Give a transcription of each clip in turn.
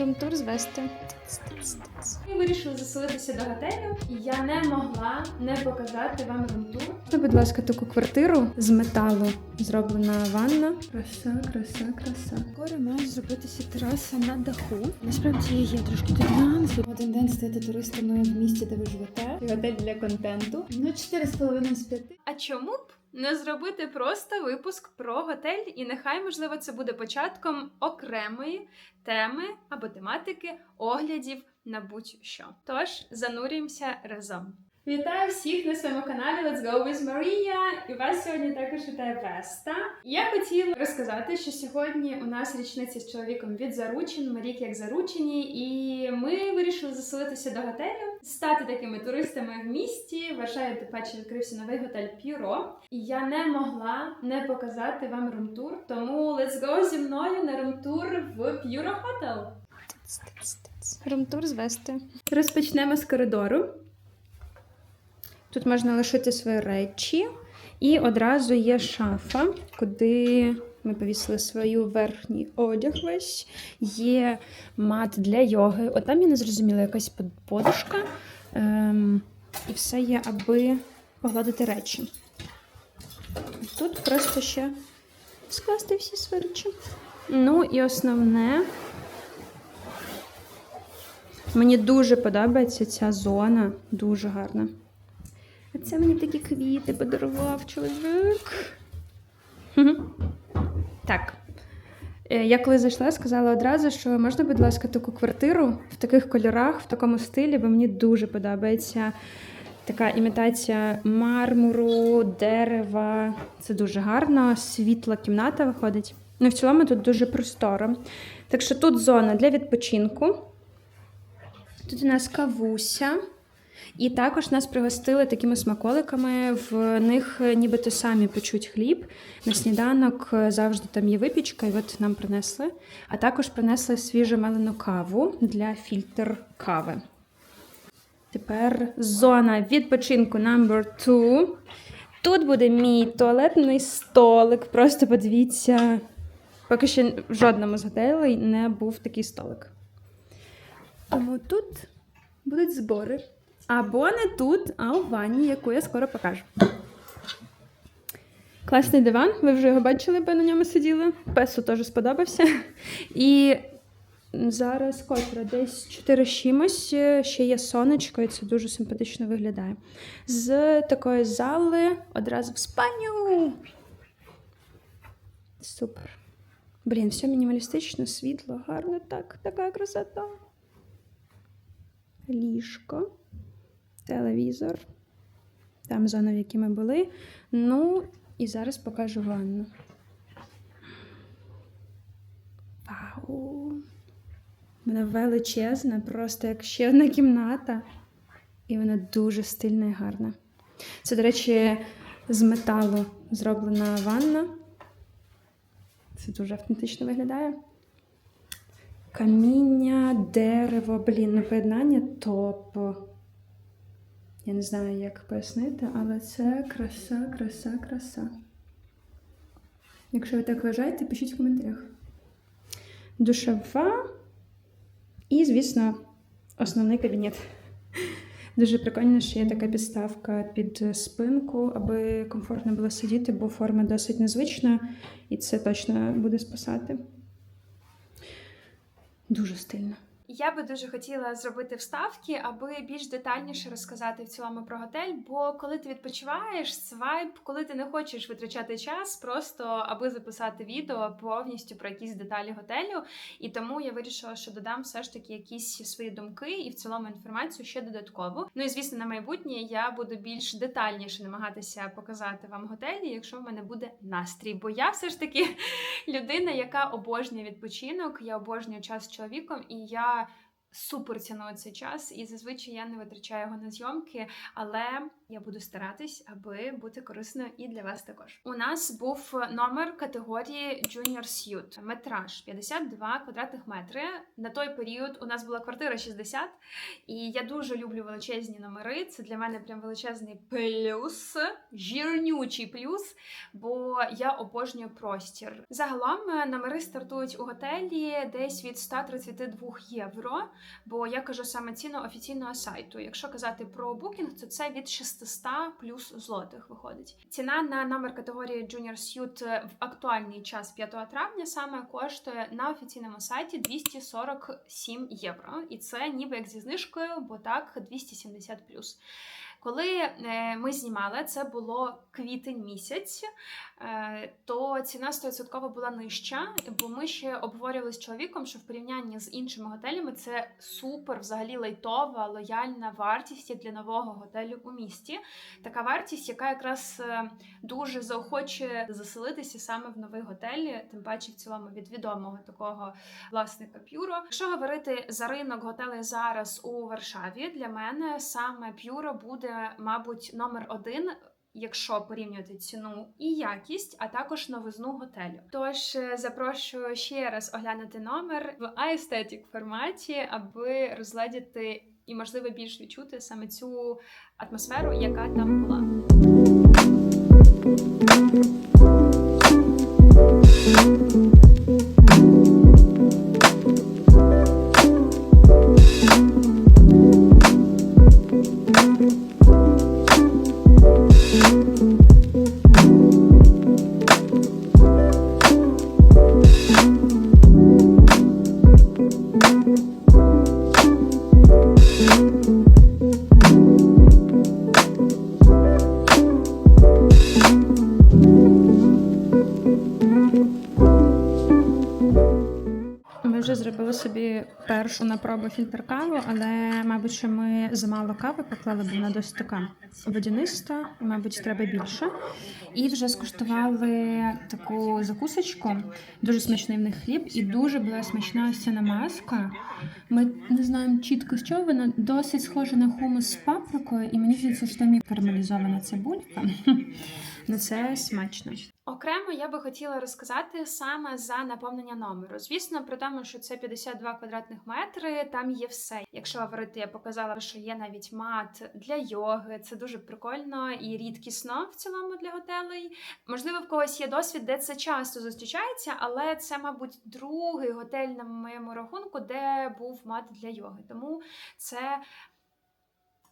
Румтур звести. Ми вирішили заселитися до готелю, і я не могла не показати вам румтур. Ну, будь ласка, таку квартиру з металу зроблена ванна. Краса, краса, краса. Скоро має зробитися тераса на даху. Насправді є трошки тут. Один день стати туристами в місті, де ви живете. І Готель для контенту. Ну, 4,5 з 5. А чому б не зробити просто випуск про готель? І нехай, можливо, це буде початком окремої теми або тематики оглядів на будь-що. Тож занурюємося разом. Вітаю всіх на своєму каналі Let's Go with Maria! І вас сьогодні також вітає Веста. Я хотіла розказати, що сьогодні у нас річниця з чоловіком від заручин, ми рік як заручені, і ми вирішили заселитися до готелю, стати такими туристами в місті. Вважаю, тим паче відкрився новий готель Пюро. І я не могла не показати вам румтур, тому let's go зі мною на румтур в Puro Hotel. Румтур звести. Розпочнемо з коридору. Тут можна лишити свої речі, і одразу є шафа, куди ми повісили свою верхній одяг весь. Є мат для йоги. От там я не зрозуміла якась подушка. Ем, і все є, аби погладити речі. Тут просто ще скласти всі свої речі. Ну і основне. Мені дуже подобається ця зона, дуже гарна. А це мені такі квіти подарував чоловік. Так. Е, Я коли зайшла, сказала одразу, що можна, будь ласка, таку квартиру в таких кольорах, в такому стилі, бо мені дуже подобається така імітація мармуру, дерева. Це дуже гарно, світла кімната виходить. Ну, в цілому тут дуже просторо. Так що тут зона для відпочинку. Тут у нас кавуся. І також нас пригостили такими смаколиками. В них е, нібито самі печуть хліб. На сніданок е, завжди там є випічка, і от нам принесли. А також принесли свіжу мелену каву для фільтр кави. Тепер зона відпочинку number 2. Тут буде мій туалетний столик. Просто подивіться. Поки що в жодному з готелей не був такий столик. Тому тут будуть збори. Або не тут, а у ванні, яку я скоро покажу. Класний диван, ви вже його бачили, бо на ньому сиділи. Песу теж сподобався. І зараз котра десь 4 з чимось, е, ще є сонечко, і це дуже симпатично виглядає. З такої зали одразу в спальню. Супер. Блін, все мінімалістично, світло, гарно, так, така красота. Ліжко, телевізор. Там зона, в якій ми були. Ну, і зараз покажу ванну. Вау! Вона величезна, просто як ще одна кімната. І вона дуже стильна і гарна. Це, до речі, з металу зроблена ванна. Це дуже автентично виглядає. Каміння, дерево, блін, ну поєднання топ. Я не знаю, як пояснити, але це краса, краса, краса. Якщо ви так вважаєте, пишіть в коментарях. Душова і, звісно, основний кабінет. Дуже прикольно, що є така підставка під спинку, аби комфортно було сидіти, бо форма досить незвична, і це точно буде спасати. Дуже стильно. Я би дуже хотіла зробити вставки, аби більш детальніше розказати в цілому про готель. Бо коли ти відпочиваєш, свайп, коли ти не хочеш витрачати час, просто аби записати відео повністю про якісь деталі готелю. І тому я вирішила, що додам все ж таки якісь свої думки і в цілому інформацію ще додатково. Ну і звісно, на майбутнє я буду більш детальніше намагатися показати вам готелі, якщо в мене буде настрій. Бо я все ж таки людина, яка обожнює відпочинок, я обожнюю час з чоловіком, і я супер ціную цей час. І зазвичай я не витрачаю його на зйомки. Але Я буду старатись, аби бути корисною і для вас також. У нас був номер категорії Junior Suite. Метраж 52 квадратних метри. На той період у нас була квартира 60, і я дуже люблю величезні номери. Це для мене прям величезний плюс, жирнючий плюс, бо я обожнюю простір. Загалом е, номери стартують у готелі десь від 132 євро. Бо я кажу саме ціну офіційного сайту. Якщо казати про букінг, то це від 600 плюс злотих виходить. Ціна на номер категорії Junior Suite в актуальний час 5 травня саме коштує на офіційному сайті 247 євро. І це ніби як зі знижкою, бо так 270 плюс. Коли е, ми знімали, це було квітень місяць, е, то ціна 100% була нижча, бо ми ще обговорювали з чоловіком, що в порівнянні з іншими готелями це супер, взагалі лайтова, лояльна вартість для нового готелю у місті. Така вартість, яка якраз е, дуже заохочує заселитися саме в новий готель, тим паче в цілому від відомого такого власника П'юро. Якщо говорити за ринок готелей зараз у Варшаві, для мене саме П'юро буде, мабуть, номер один. Якщо порівнювати ціну і якість, а також новизну готелю. Тож е, запрошую ще раз оглянути номер в aesthetic форматі, аби розгледіти і, можливо, більш відчути саме цю атмосферу, яка там була. Ми собі першу на пробу фільтр каву, але, мабуть, що ми замало кави поклали, бо вона досить така водяниста, мабуть, треба більше. І вже скуштували таку закусочку, дуже смачний в них хліб, і дуже була смачна ось ця намазка. Ми не знаємо чітко, з чого вона досить схожа на хумус з паприкою, і мені здається, що там є карамелізована цибулька. Ну це смачно. Окремо я би хотіла розказати саме за наповнення номеру. Звісно, при тому, що це 52 квадратних метри, там є все. Якщо говорити, я показала, що є навіть мат для йоги. Це дуже прикольно і рідкісно в цілому для готелей. Можливо, в когось є досвід, де це часто зустрічається, але це, мабуть, другий готель на моєму рахунку, де був мат для йоги. Тому це.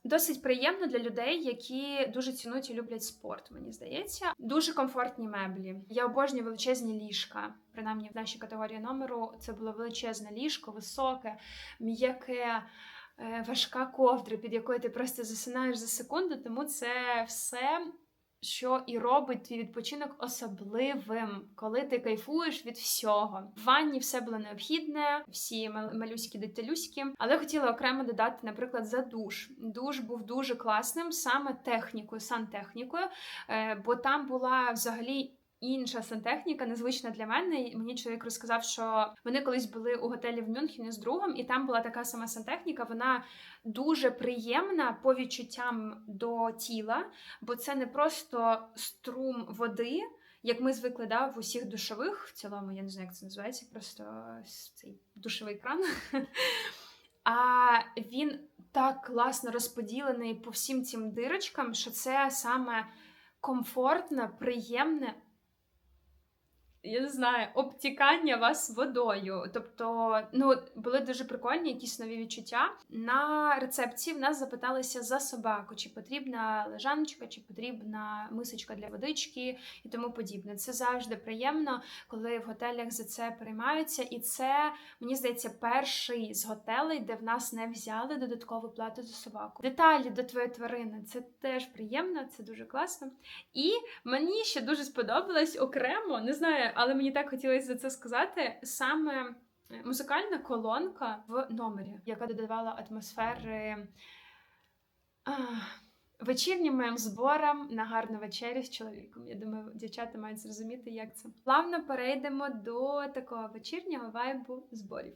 Досить приємно для людей, які дуже цінують і люблять спорт, мені здається. Дуже комфортні меблі. Я обожнюю величезні ліжка. Принаймні в нашій категорії номеру це було величезне ліжко, високе, м'яке, е, важка ковдра, під якою ти просто засинаєш за секунду. Тому це все. Що і робить твій відпочинок особливим, коли ти кайфуєш від всього. В ванні все було необхідне, всі мал- малюські деталюські. Але хотіла окремо додати, наприклад, за душ. Душ був дуже класним, саме технікою, сантехнікою, е, бо там була взагалі. Інша сантехніка, незвична для мене. Мені чоловік розказав, що вони колись були у готелі в Мюнхені з другом, і там була така сама сантехніка. Вона дуже приємна по відчуттям до тіла, бо це не просто струм води, як ми звикли да, в усіх душових. В цілому, я не знаю, як це називається, просто цей душовий кран. А він так класно розподілений по всім цим дирочкам, що це саме комфортне, приємне. Я не знаю, обтікання вас водою. Тобто, ну, були дуже прикольні якісь нові відчуття. На рецепції в нас запиталися за собаку, чи потрібна лежаночка, чи потрібна мисочка для водички і тому подібне. Це завжди приємно, коли в готелях за це переймаються. І це, мені здається, перший з готелей, де в нас не взяли додаткову плату за собаку. Деталі до твоєї тварини це теж приємно, це дуже класно. І мені ще дуже сподобалось окремо, не знаю, але мені так хотілося за це сказати. Саме е, музикальна колонка в номері, яка додавала атмосфери вечірнім моїм зборам на гарну вечерю з чоловіком. Я думаю, дівчата мають зрозуміти, як це. Плавно перейдемо до такого вечірнього вайбу зборів.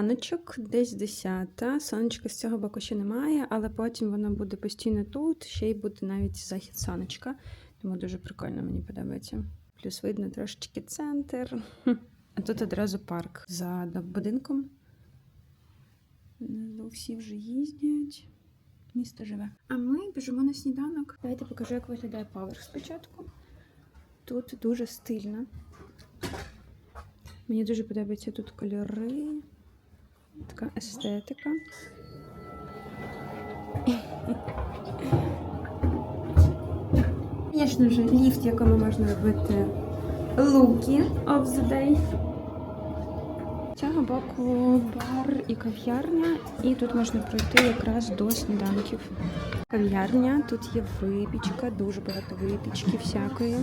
Раночок, десь 10. Сонечка з цього боку ще немає, але потім воно буде постійно тут, ще й буде навіть захід сонечка. Тому дуже прикольно мені подобається. Плюс видно трошечки центр. А тут одразу парк за будинком. Всі вже їздять. Місто живе. А ми біжимо на сніданок. Давайте покажу, як виглядає поверх спочатку. Тут дуже стильно. Мені дуже подобаються тут кольори, така естетика. Звісно ж, ліфт, в якому можна робити луки of the day. З цього боку бар і кав'ярня, і тут можна пройти якраз до сніданків. Кав'ярня, тут є випічка, дуже багато випічки всякої.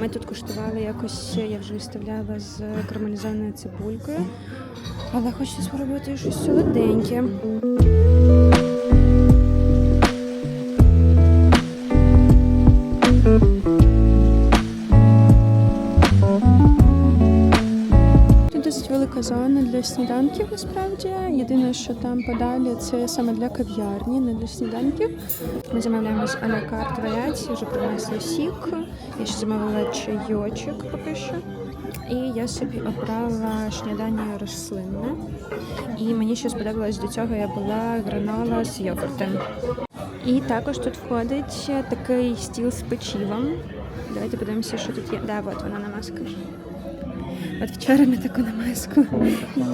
Ми тут куштували якось, я вже виставляла з карамелізованою цибулькою, але хочу спробувати щось солоденьке. Тут досить велика зона для сніданків, насправді. Єдине, що там подалі, це саме для кав'ярні, не для сніданків. Ми замовляємо з аля карт варіації, вже принесли сік. Я ще замовила чайочок поки що. І я собі обрала снідання рослинне. І мені ще сподобалось до цього, я була гранола з йогуртом. І також тут входить такий стіл з печивом. Давайте подивимося, що тут є. Да, от вона намазка. От вчора ми таку намазку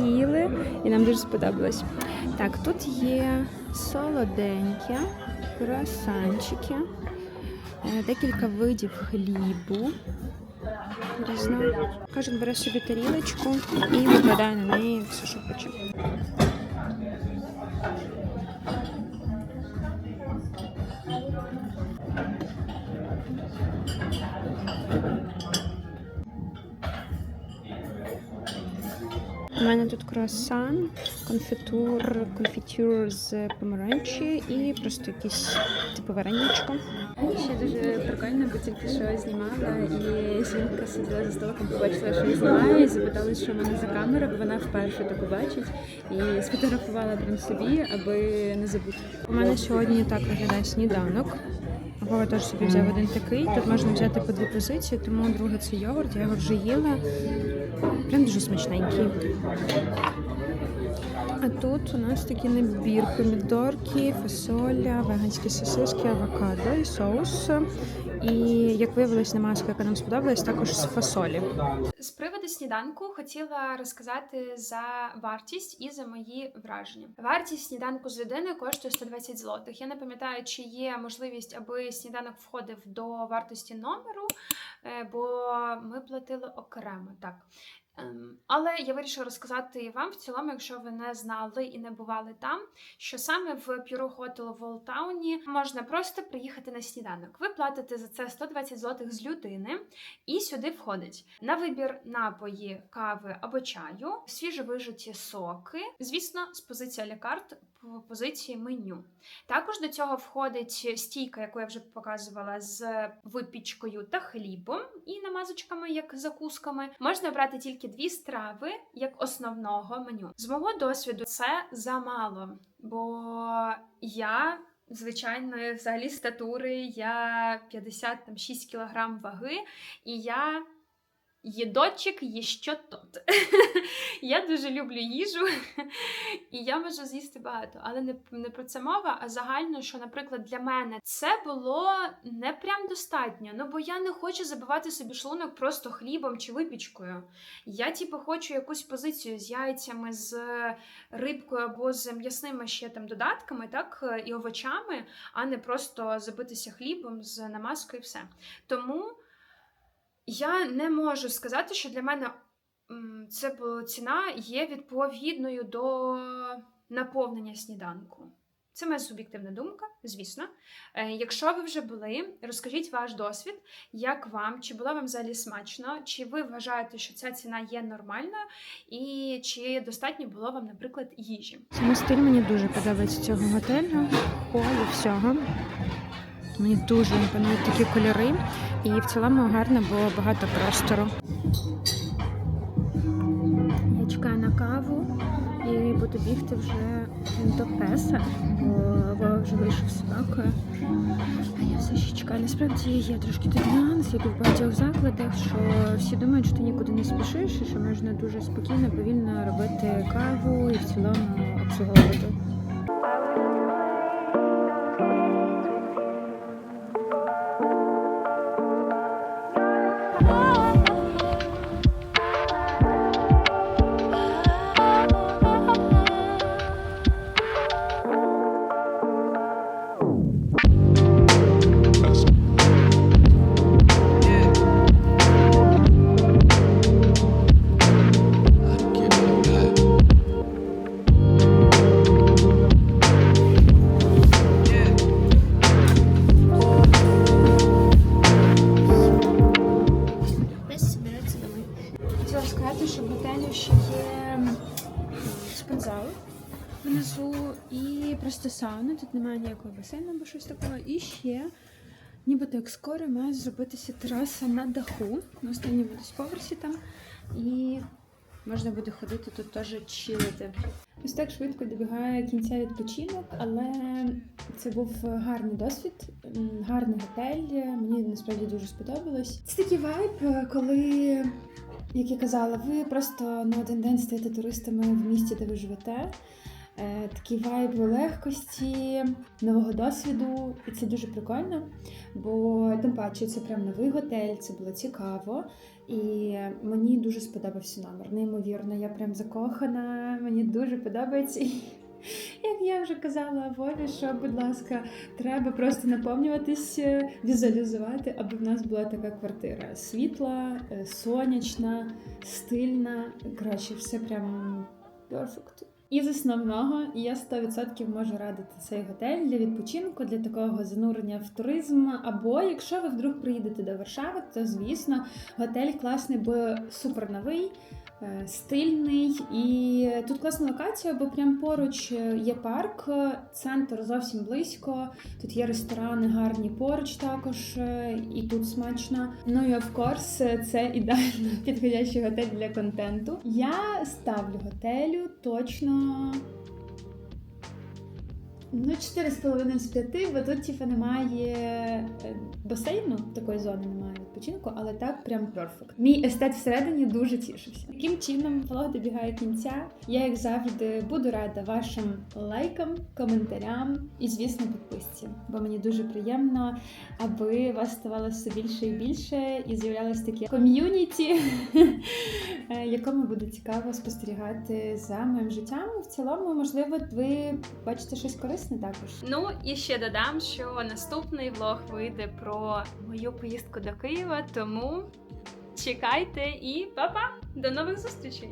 їли, і нам дуже сподобалось. Так, тут є солоденьке, круасанчики, е, декілька видів хлібу. Різно. Кожен бере собі тарілочку і викладає на неї все, що хоче. Мене тут круасан, конфітур, конфітюр з помаранчі і просто якісь типу вареничко. Ще дуже прикольно, бо тільки що знімала, і жінка сиділа за столиком, побачила, що я знімаю, і запитала, що в мене за камера, бо вона вперше таку бачить, і сфотографувала прям собі, аби не забути. У мене сьогодні так виглядає сніданок. Вова теж собі взяв один такий. Тут можна взяти по дві позиції, тому друге це йогурт. Я його вже їла. Прям дуже смачненький. А тут у нас такий набір помідорки, фасоля, веганські сосиски, авокадо і соус. І як виявилось, намазка, яка нам сподобалась, також з фасолі. З приводу сніданку хотіла розказати за вартість і за мої враження. Вартість сніданку з людини коштує 120 злотих. Я не пам'ятаю, чи є можливість, аби сніданок входив до вартості номеру, е, бо ми платили окремо так. Ем, Але я вирішила розказати вам в цілому, якщо ви не знали і не бували там, що саме в Пюро Хотел в Олтауні можна просто приїхати на сніданок. Ви платите за це 120 злотих з людини, і сюди входить на вибір напої, кави або чаю, свіжовижаті соки, звісно, з позиції алякарт по позиції меню. Також до цього входить стійка, яку я вже показувала з випічкою та хлібом і намазочками, як закусками. Можна брати тільки дві страви як основного меню. З мого досвіду це замало, бо я. Звичайної взагалі статури я 56 кг ваги, і я їдочок є що тут. я дуже люблю їжу, і я можу з'їсти багато, але не, не про це мова, а загально, що, наприклад, для мене це було не прям достатньо. Ну бо я не хочу забивати собі шлунок просто хлібом чи випічкою. Я, типу, хочу якусь позицію з яйцями, з рибкою або з м'ясними ще там додатками, так, і овочами, а не просто забитися хлібом з намазкою і все. Тому я не можу сказати, що для мене це ціна є відповідною до наповнення сніданку. Це моя суб'єктивна думка, звісно. Е, якщо ви вже були, розкажіть ваш досвід, як вам, чи було вам взагалі смачно, чи ви вважаєте, що ця ціна є нормальною, і чи достатньо було вам, наприклад, їжі. Саме стиль мені дуже подобається цього готелю, холу, всього. Мені дуже імпонують такі кольори. І в цілому гарно було багато простору. Я чекаю на каву і буду бігти вже до песа, бо Вова вже вийшов собакою. А я все ще чекаю. Насправді є трошки такий нюанс, як і в багатьох закладах, що всі думають, що ти нікуди не спішиш, і що можна дуже спокійно, повільно робити каву і в цілому обслуговувати. Внизу і просто сауна. Тут немає ніякого басейну або щось такого. І ще, нібито як скоро, має зробитися тераса на даху. На останній буде поверсі там. І можна буде ходити тут теж чилити. Ось так швидко добігає кінця відпочинок, але це був гарний досвід, гарний готель. Мені насправді дуже сподобалось. Це такий вайб, коли як я казала, ви просто на один день стаєте туристами в місті, де ви живете. Е, Такий вайб легкості, нового досвіду, і це дуже прикольно. Бо тим паче це прям новий готель, це було цікаво. І мені дуже сподобався номер. Неймовірно, я прям закохана, мені дуже подобається. Як я вже казала Вові, що, будь ласка, треба просто наповнюватись, е, візуалізувати, аби в нас була така квартира. Світла, е, сонячна, стильна. Коротше, все прям перфект. І з основного я 100% можу радити цей готель для відпочинку, для такого занурення в туризм. Або якщо ви вдруг приїдете до Варшави, то звісно готель класний, бо супер новий. Е, Стильний і тут класна локація, бо прям поруч е, є парк, е, центр зовсім близько. Тут є ресторани гарні поруч також, і тут смачно. Ну і of це ідеально підходящий готель для контенту. Я ставлю готелю точно. Ну, 4,5 з 5, бо тут типу, немає е, басейну, такої зони немає відпочинку, але так прям перфект. Мій естет всередині дуже тішився. Таким чином влог добігає кінця. Я, як завжди, буду рада вашим лайкам, коментарям і, звісно, підписці. Бо мені дуже приємно, аби вас ставало все більше і більше, і з'являлось таке ком'юніті, е, якому буде цікаво спостерігати за моїм життям. В цілому, можливо, ви бачите щось корисне також. Ну і ще додам, що наступний влог вийде про мою поїздку до Києва, тому чекайте і па-па! До нових зустрічей!